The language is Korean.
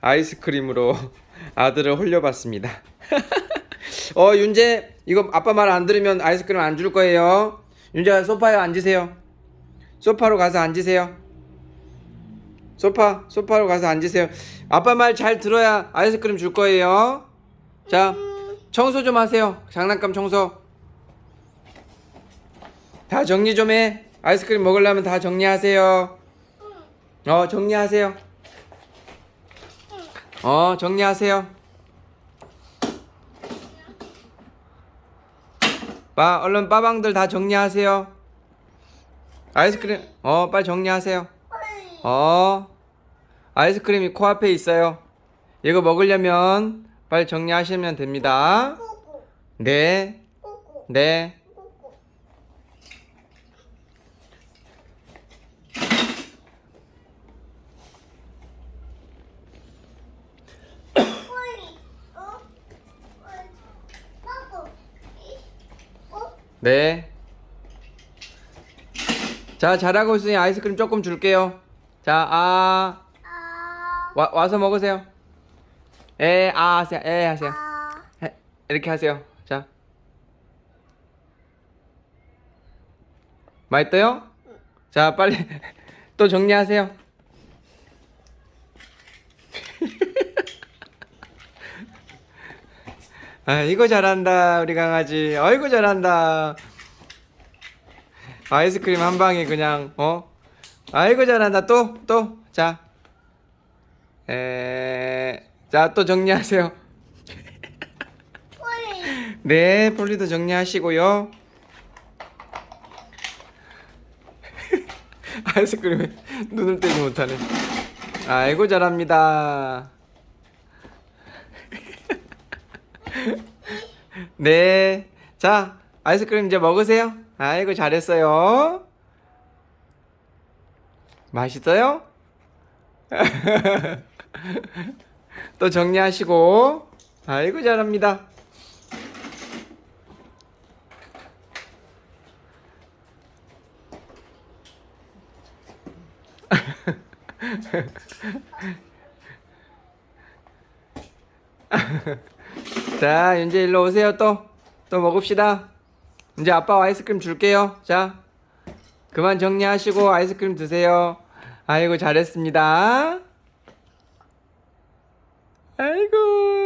아이스크림으로 아들을 홀려봤습니다. 어 윤재 이거 아빠 말 안 들으면 아이스크림 안 줄 거예요. 윤재가 소파에 앉으세요. 소파로 가서 앉으세요. 소파 소파로 가서 앉으세요. 아빠 말 잘 들어야 아이스크림 줄 거예요. 자 청소 좀 하세요. 장난감 청소. 다 정리 좀 해. 아이스크림 먹으려면 다 정리하세요. 어 정리하세요. 어 정리하세요. 빠 얼른 빠방들 다 정리하세요. 아이스크림 어 빨리 정리하세요. 어 아이스크림이 코앞에 있어요. 이거 먹으려면 빨리 정리하시면 됩니다. 네 네. 네. 자, 잘하고 있으니 아이스크림 조금 줄게요. 자, 아, 와, 와서 먹으세요. 에, 아 하세요. 에 하세요. 해, 이렇게 하세요. 자. 맛있어요? 자, 빨리 또 정리하세요. 아이고 잘한다 우리 강아지. 아이고 잘한다. 아이스크림 한 방에 그냥 어? 아이고 잘한다. 또 또 자 에 자 또 정리하세요. 네 폴리도 정리하시고요. 아이스크림에 눈을 떼지 못하네. 아이고 잘합니다 네. 자, 아이스크림 이제 먹으세요. 아이고, 잘했어요. 맛있어요? 또 정리하시고. 아이고, 잘합니다. 자, 이제 일로 오세요. 또. 또 먹읍시다. 이제 아빠 아이스크림 줄게요. 자. 그만 정리하시고 아이스크림 드세요. 아이고, 잘했습니다. 아이고.